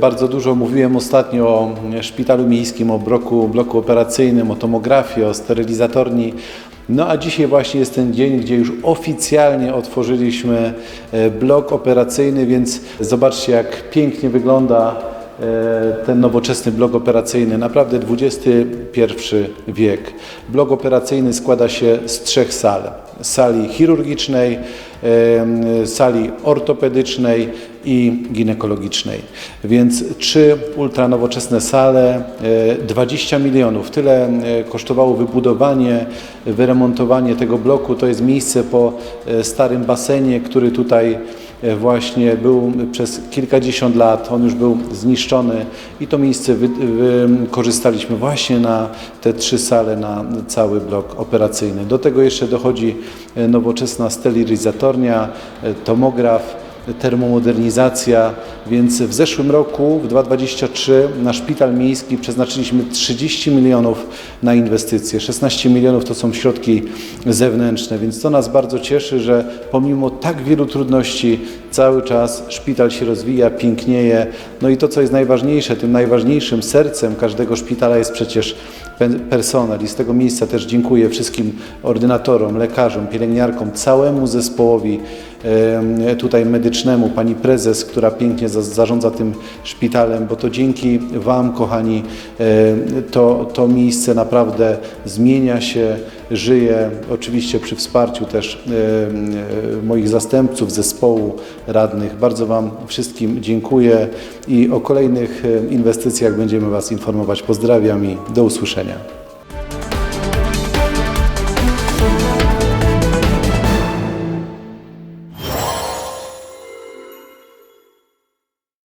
Bardzo dużo mówiłem ostatnio o szpitalu miejskim, o bloku, bloku operacyjnym, o tomografii, o sterylizatorni. No a dzisiaj właśnie jest ten dzień, gdzie już oficjalnie otworzyliśmy e, blok operacyjny, więc zobaczcie jak pięknie wygląda e, ten nowoczesny blok operacyjny, naprawdę XXI wiek. Blok operacyjny składa się z trzech sal. Sali chirurgicznej, sali ortopedycznej i ginekologicznej. Więc trzy ultranowoczesne sale, e, 20 milionów. Tyle e, kosztowało wybudowanie, wyremontowanie tego bloku. To jest miejsce po e, starym basenie, który tutaj e, właśnie był przez kilkadziesiąt lat, on już był zniszczony i to miejsce wy, wykorzystaliśmy właśnie na te trzy sale, na cały blok operacyjny. Do tego jeszcze dochodzi e, nowoczesna sterylizatornia, e, tomograf, termomodernizacja, więc w zeszłym roku, w 2023, na szpital miejski przeznaczyliśmy 30 milionów na inwestycje. 16 milionów to są środki zewnętrzne, więc to nas bardzo cieszy, że pomimo tak wielu trudności cały czas szpital się rozwija, pięknieje. No i to, co jest najważniejsze, tym najważniejszym sercem każdego szpitala jest przecież pe- personel i z tego miejsca też dziękuję wszystkim ordynatorom, lekarzom, pielęgniarkom, całemu zespołowi tutaj medycznemu, pani prezes, która pięknie za- zarządza tym szpitalem, bo to dzięki Wam, kochani, em, to, to miejsce naprawdę zmienia się, żyje, oczywiście przy wsparciu też e, moich zastępców, zespołu radnych. Bardzo Wam wszystkim dziękuję i o kolejnych inwestycjach będziemy Was informować. Pozdrawiam i do usłyszenia.